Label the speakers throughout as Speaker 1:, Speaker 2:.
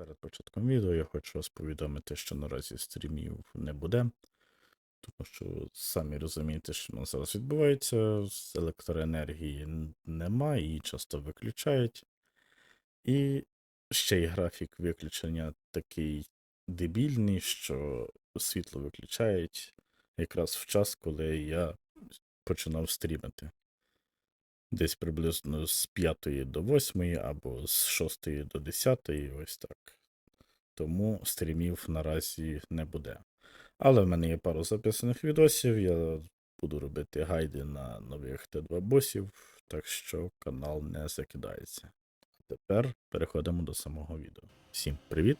Speaker 1: Перед початком відео я хочу вас повідомити, що наразі стрімів не буде, тому що самі розумієте, що нас зараз відбувається, з електроенергії нема, її часто виключають. І ще й графік виключення такий дебільний, що світло виключають якраз в час, коли я починав стрімити. Десь приблизно з 5 до 8 або з 6 до 10, ось так. Тому стрімів наразі не буде. Але в мене є пару записаних відосів. Я буду робити гайди на нових Т2 босів, так що канал не закидається. Тепер переходимо до самого відео. Всім привіт!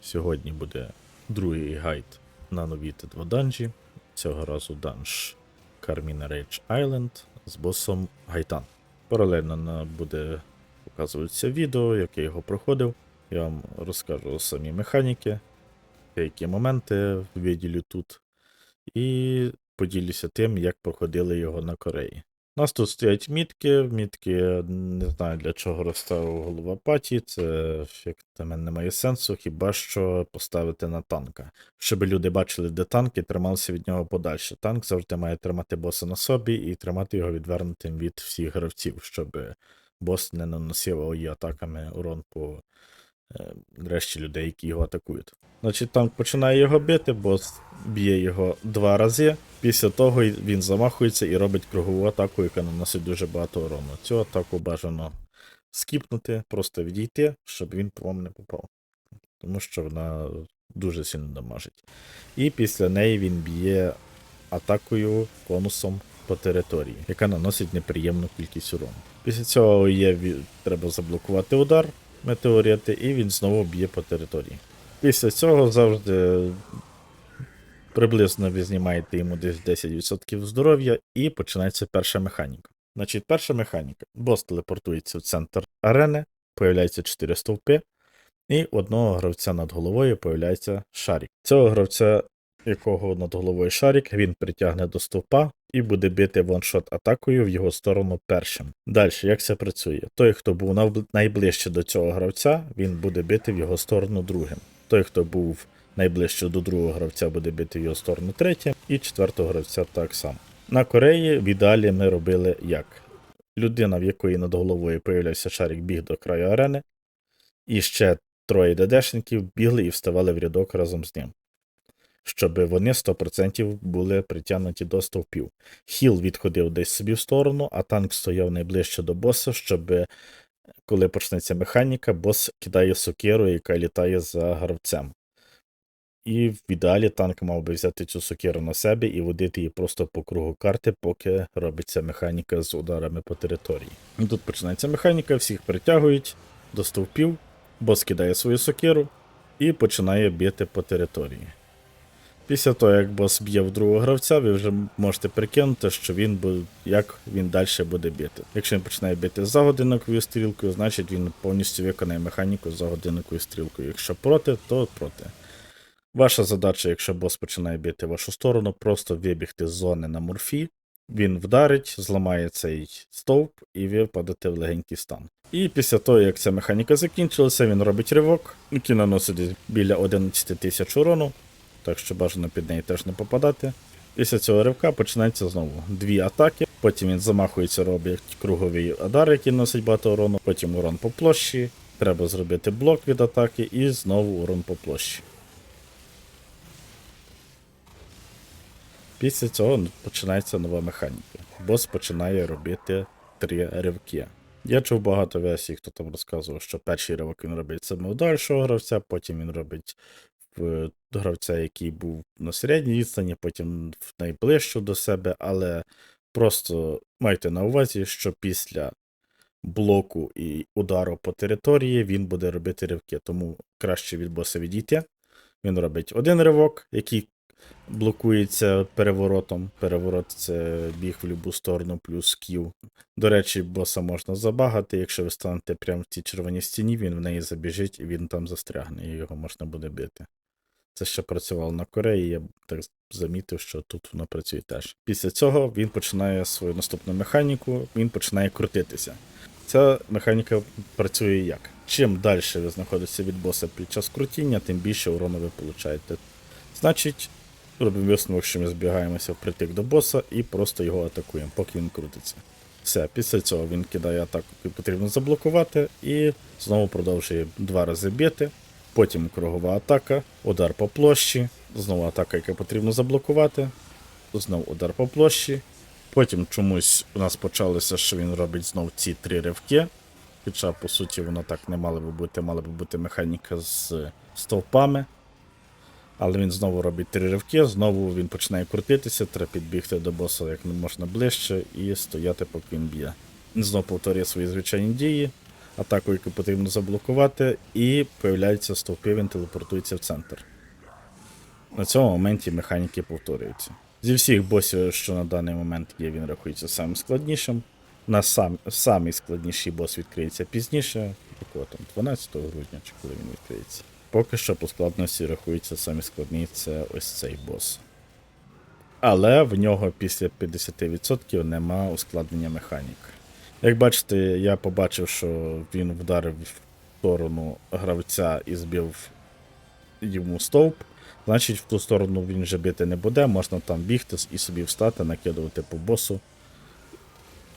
Speaker 1: Сьогодні буде другий гайд на нові Т2 данжі. Цього разу данж Carmina Rage Island з босом Гайтан. Паралельно буде показуватися відео, як я його проходив. Я вам розкажу самі механіки, деякі моменти виділю тут, і поділюся тим, як проходили його на Кореї. У нас тут стоять мітки. Мітки не знаю для чого розставив голова паті. Це як на мене немає сенсу, хіба що поставити на танка. Щоб люди бачили, де танк і трималися від нього подальше. Танк завжди має тримати боса на собі і тримати його відвернутим від всіх гравців, щоб бос не наносив ОІ атаками урон по е, решті людей, які його атакують. Значить, танк починає його бити, бос б'є його два рази. Після того він замахується і робить кругову атаку, яка наносить дуже багато урону. Цю атаку бажано скіпнути, просто відійти, щоб він по вам не попав. Тому що вона дуже сильно дамажить. І після неї він б'є атакою конусом по території, яка наносить неприємну кількість урону. Після цього є треба заблокувати удар метеорити, і він знову б'є по території. Після цього завжди приблизно ви знімаєте йому десь 10% здоров'я, і починається перша механіка. Значить, перша механіка. Бос телепортується в центр арени, появляється 4 стовпи, і одного гравця над головою появляється шарик. Цього гравця, якого над головою шарик, він притягне до стовпа і буде бити ваншот атакою в його сторону першим. Далі, як це працює? Той, хто був найближче до цього гравця, він буде бити в його сторону другим. Той, хто був найближче до другого гравця, буде бити в його сторону третім, і четвертого гравця так само. На Кореї в ідеалі ми робили як? Людина, в якої над головою появився шарик, біг до краю арени, і ще троє ДДшників бігли і вставали в рядок разом з ним. Щоб вони 100% були притягнуті до стовпів. Хіл відходив десь собі в сторону, а танк стояв найближче до боса, щоб коли почнеться механіка, бос кидає сокиру, яка літає за гравцем. І в ідеалі танк мав би взяти цю сокиру на себе і водити її просто по кругу карти, поки робиться механіка з ударами по території. І тут починається механіка, всіх притягують до стовпів, бос кидає свою сокиру і починає бити по території. Після того, як бос б'є в другого гравця, ви вже можете прикинути, що він буде, як він далі буде бити. Якщо він починає бити за годинниковою стрілкою, значить він повністю виконає механіку за годинниковою стрілкою. Якщо проти, то проти. Ваша задача, якщо бос починає бити вашу сторону, просто вибігти з зони на морфі. Він вдарить, зламає цей стовп, і ви впадете в легенький стан. І після того, як ця механіка закінчилася, він робить ривок, який наносить біля 11 тисяч урону, так що бажано під неї теж не попадати. Після цього ривка починається знову дві атаки. Потім він замахується, робить круговий удар, який носить багато урону, потім урон по площі. Треба зробити блок від атаки і знову урон по площі. Після цього починається нова механіка. Бос починає робити три ривки. Я чув багато версій, хто там розказував, що перший ривок він робить саме у дальшого гравця, потім він робить гравця, який був на середній відстані, потім в найближчу до себе, але просто майте на увазі, що після блоку і удару по території він буде робити ривки, тому краще від боса відійти. Він робить один ривок, який блокується переворотом. Переворот це біг в будь-яку сторону плюс Q. До речі, боса можна забагати. Якщо ви станете прямо в цій червоній стіні, він в неї забіжить і він там застрягне, і його можна буде бити. Це ще працювало на Кореї, я так замітив, що тут воно працює теж. Після цього він починає свою наступну механіку, він починає крутитися. Ця механіка працює як? Чим далі ви знаходитеся від боса під час крутіння, тим більше урону ви получаєте. Значить, робимо висновок, що ми збігаємося впритик до боса і просто його атакуємо, поки він крутиться. Все, після цього він кидає атаку, яку потрібно заблокувати, і знову продовжує два рази бити. Потім кругова атака, удар по площі, знову атака, яка потрібно заблокувати, знову удар по площі. Потім чомусь у нас почалося, що він робить знов ці три ривки. Хоча, по суті, воно так не мало би бути, мала би бути механіка з стовпами. Але він знову робить три ривки, знову він починає крутитися, треба підбігти до боса як можна ближче і стояти, поки він б'є. Він знову повторює свої звичайні дії, атаку, яку потрібно заблокувати, і появляються стовпи, він телепортується в центр. На цьому моменті механіки повторюються. Зі всіх босів, що на даний момент є, він рахується самим складнішим. На сам, самий складніший бос відкриється пізніше, якого там 12 грудня, чи коли він відкриється. Поки що по складності рахується самі складні це ось цей бос. Але в нього після 50% нема ускладнення механік. Як бачите, я побачив, що він вдарив в сторону гравця і збив йому стовп. Значить, в ту сторону він вже бити не буде, можна там бігти і собі встати, накидувати по босу.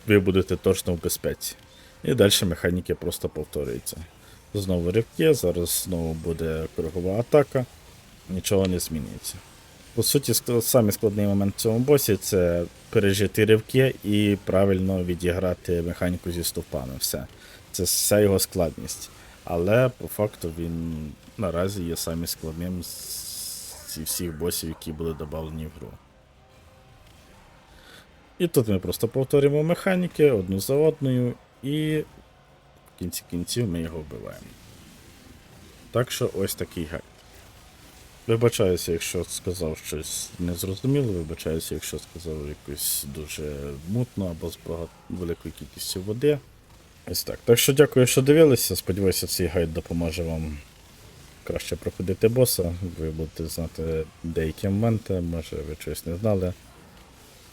Speaker 1: Ви будете точно в безпеці. І далі механіки просто повторюються. Знову ривки, зараз знову буде кругова атака, нічого не змінюється. По суті, самий складний момент в цьому босі це пережити ривки і правильно відіграти механіку зі стовпами. Все. Це вся його складність. Але по факту він наразі є самим складним зі всіх босів, які були додавлені в гру. І тут ми просто повторюємо механіки одну за одною, і в кінці кінців ми його вбиваємо. Так що ось такий гайд. Вибачаюся, якщо сказав щось незрозуміло, вибачаюся, якщо сказав якось дуже мутно або з великою кількістю води. Ось так. Так що дякую, що дивилися. Сподіваюся, цей гайд допоможе вам краще проходити боса. Ви будете знати деякі моменти, може ви щось не знали.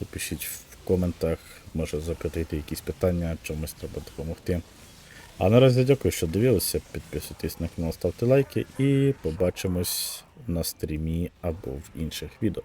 Speaker 1: Напишіть в коментах, може запитайте якісь питання, чомусь треба допомогти. А наразі дякую, що дивилися. Підписуйтесь на канал, ставте лайки і побачимось на стрімі або в інших відео.